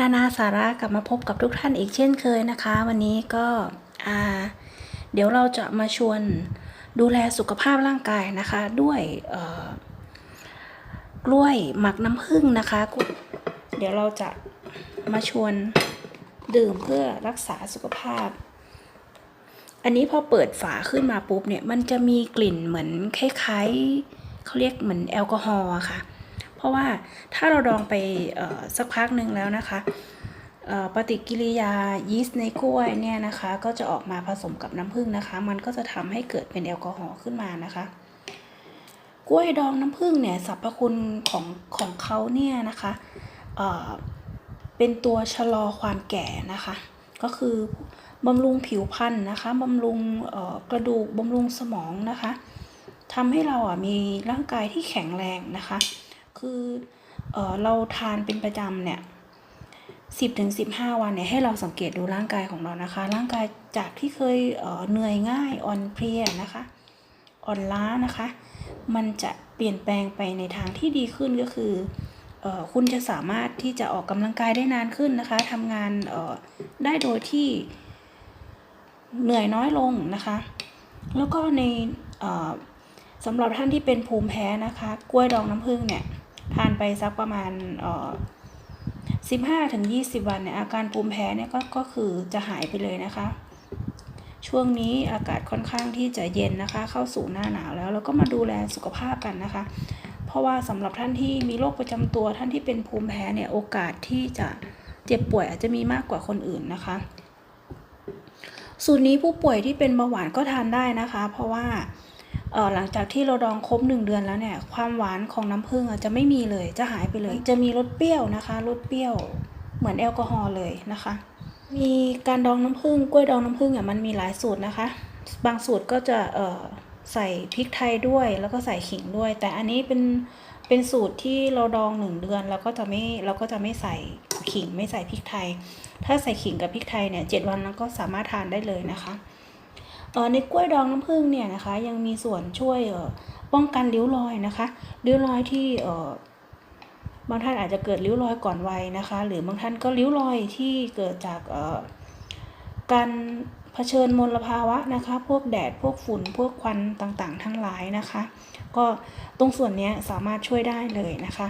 นานาสาระกลับมาพบกับทุกท่านอีกเช่นเคยนะคะ วันนี้ก็เดี๋ยวเราจะมาชวนดูแลสุขภาพร่างกายนะคะ ด้วยกล้วยหมักน้ำผึ้งนะคะ เดี๋ยวเราจะมาชวนดื่มเพื่อรักษาสุขภาพ อันนี้พอเปิดฝาขึ้นมาปุ๊บเนี่ย มันจะมีกลิ่นเหมือนคล้ายๆเขาเรียกเหมือนแอลกอฮอล์ค่ะ เพราะว่าถ้าเราดองไปสักพักหนึ่งแล้วนะคะปฏิกิริยายีสต์ในกล้วยเนี่ยนะคะ ก็จะออกมาผสมกับน้ำผึ้งนะคะ มันก็จะทำให้เกิดเป็นแอลกอฮอล์ขึ้นมานะคะ กล้วยดองน้ำผึ้งเนี่ยสรรพคุณของของเขาเนี่ยนะคะเเป็นตัวชะลอความแก่นะคะ ก็คือบำรุงผิวพรรณนะคะบำรุงกระดูกบำรุงสมองนะคะทำให้เราอะมีร่างกายที่แข็งแรงนะคะ คือเออเราทานเป็นประจำเนี่ยสิบถึงสิบห้าวันเนี่ยให้เราสังเกตดูร่างกายของเรานะคะ ร่างกายจากที่เคยเออเหนื่อยง่ายอ่อนเพลียนะคะอ่อนล้านะคะ มันจะเปลี่ยนแปลงไปในทางที่ดีขึ้นก็คือออคุณจะสามารถที่จะออกกำลังกายได้นานขึ้นนะคะทำงานออได้โดยที่เหนื่อยน้อยลงนะคะ แล้วก็ในออสำหรับท่านที่เป็นภูมิแพ้นะคะ กล้วยดองน้ำผึ้งเนี่ย ทานไปสักประมาณเออสิบห้าถึงยี่สิบวันเนี่ยอาการภูมิแพ้เนี่ยก็ก็คือจะหายไปเลยนะคะ ช่วงนี้อากาศค่อนข้างที่จะเย็นนะคะ เข้าสู่หน้าหนาวแล้วเราก็มาดูแลสุขภาพกันนะคะ เพราะว่าสำหรับท่านที่มีโรคประจำตัวท่านที่เป็นภูมิแพ้เนี่ยโอกาสที่จะเจ็บป่วยอาจจะมีมากกว่าคนอื่นนะคะ สูตรนี้ผู้ป่วยที่เป็นเบาหวานก็ทานได้นะคะ เพราะว่า หลังจากที่เราดองครบหนึ่งเดือนแล้วเนี่ยความหวานของน้ำผึ้งอะจะไม่มีเลยจะหายไปเลย จะมีรสเปรี้ยวนะคะรสเปรี้ยวเหมือนแอลกอฮอล์เลยนะคะ มีการดองน้ำผึ้งกล้วยดองน้ำผึ้งอะมันมีหลายสูตรนะคะ บางสูตรก็จะเอ่อใส่พริกไทยด้วยแล้วก็ใส่ขิงด้วย แต่อันนี้เป็นเป็นสูตรที่เราดองหนึ่งเดือนเราก็จะไม่เราก็จะไม่ใส่ขิงไม่ใส่พริกไทย ถ้าใส่ขิงกับพริกไทยเนี่ยเจ็ดวันแล้วก็สามารถทานได้เลยนะคะเอ่อ ในกล้วยดองน้ำผึ้งเนี่ยนะคะ ยังมีส่วนช่วยป้องกันริ้วรอยนะคะริ้วรอยที่บางท่านอาจจะเกิดริ้วรอยก่อนวัยนะคะ หรือบางท่านก็ริ้วรอยที่เกิดจากการเผชิญมลภาวะนะคะ พวกแดด พวกฝุ่น พวกควันต่างๆ ทั้งหลายนะคะ ก็ตรงส่วนนี้สามารถช่วยได้เลยนะคะ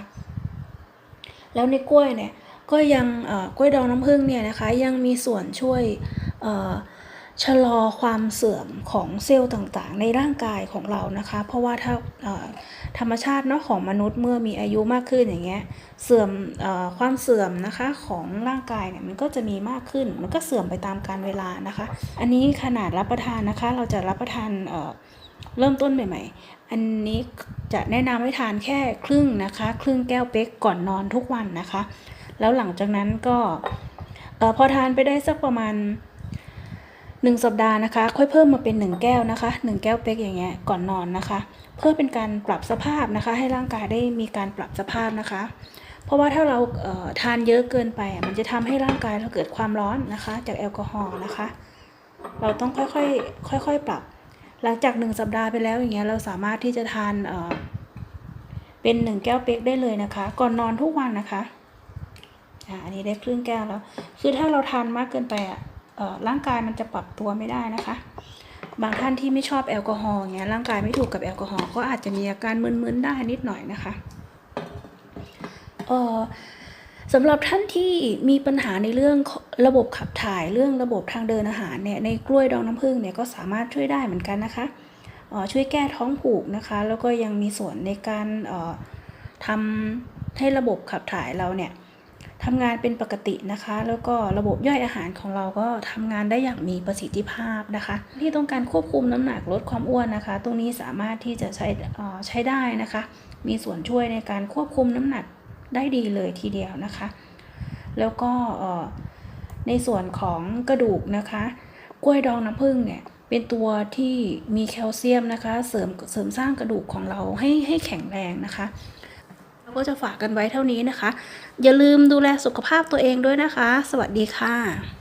แล้วในกล้วยเนี่ย ก็ยังกล้วยดองน้ำผึ้งเนี่ยนะคะ ยังมีส่วนช่วยอ ชะลอความเสื่อมของเซลล์ต่างๆ ในร่างกายของเรานะคะ เพราะว่าถ้าธรรมชาติเนาะของมนุษย์เมื่อมีอายุมากขึ้นอย่างเงี้ยเสื่อมอความเสื่อมนะคะของร่างกายเนี่ยมันก็จะมีมากขึ้น มันก็เสื่อมไปตามกาลเวลานะคะ อันนี้ขนาดรับประทานนะคะ เราจะรับประทานเเริ่มต้นใหม่ๆ อันนี้จะแนะนำให้ทานแค่ครึ่งนะคะ ครึ่งแก้วเป๊กก่อนนอนทุกวันนะคะ แล้วหลังจากนั้นก็อพอทานไปได้สักประมาณ หนึ่งสัปดาห์นะคะ ค่อยเพิ่มมาเป็นหนึ่งแก้วนะคะหนึ่งแก้วเป๊กอย่างเงี้ยก่อนนอนนะคะ เพื่อเป็นการปรับสภาพนะคะ ให้ร่างกายได้มีการปรับสภาพนะคะ เพราะว่าถ้าเราเทานเยอะเกินไป มันจะทำให้ร่างกายเราเกิดความร้อนนะคะ จากแอลกอฮอล์นะคะ เราต้องค่อยๆค่อยๆปรับ หลังจากหนึ่งสัปดาห์ไปแล้วอย่างเงี้ยเราสามารถที่จะทานเเป็นหนึ่งแก้วเป๊กได้เลยนะคะ ก่อนนอนทุกวันนะคะอ่าอันนี้ได้ครึ่งแก้วแล้ว คือถ้าเราทานมากเกินไปอะ ร่างกายมันจะปรับตัวไม่ได้นะคะ บางท่านที่ไม่ชอบแอลกอฮอล์เงี้ยร่างกายไม่ถูกกับแอลกอฮอล์ก็อาจจะมีอาการมึนๆได้นิดหน่อยนะคะเออสำหรับท่านที่มีปัญหาในเรื่องระบบขับถ่ายเรื่องระบบทางเดินอาหารเนี่ยในกล้วยดองน้ำผึ้งเนี่ยก็สามารถช่วยได้เหมือนกันนะคะช่วยแก้ท้องผูกนะคะ แล้วก็ยังมีส่วนในการทำให้ระบบขับถ่ายเราเนี่ย ทำงานเป็นปกตินะคะ แล้วก็ระบบย่อยอาหารของเราก็ทำงานได้อย่างมีประสิทธิภาพนะคะ ที่ต้องการควบคุมน้ำหนักลดความอ้วนนะคะ ตรงนี้สามารถที่จะใช้ใช้ได้นะคะ มีส่วนช่วยในการควบคุมน้ำหนักได้ดีเลยทีเดียวนะคะ แล้วก็ในส่วนของกระดูกนะคะ กล้วยดองน้ำผึ้งเนี่ยเป็นตัวที่มีแคลเซียมนะคะ เสริมเสริมสร้างกระดูกของเราให้ให้แข็งแรงนะคะ เราก็จะฝากกันไว้เท่านี้นะคะ อย่าลืมดูแลสุขภาพตัวเองด้วยนะคะ สวัสดีค่ะ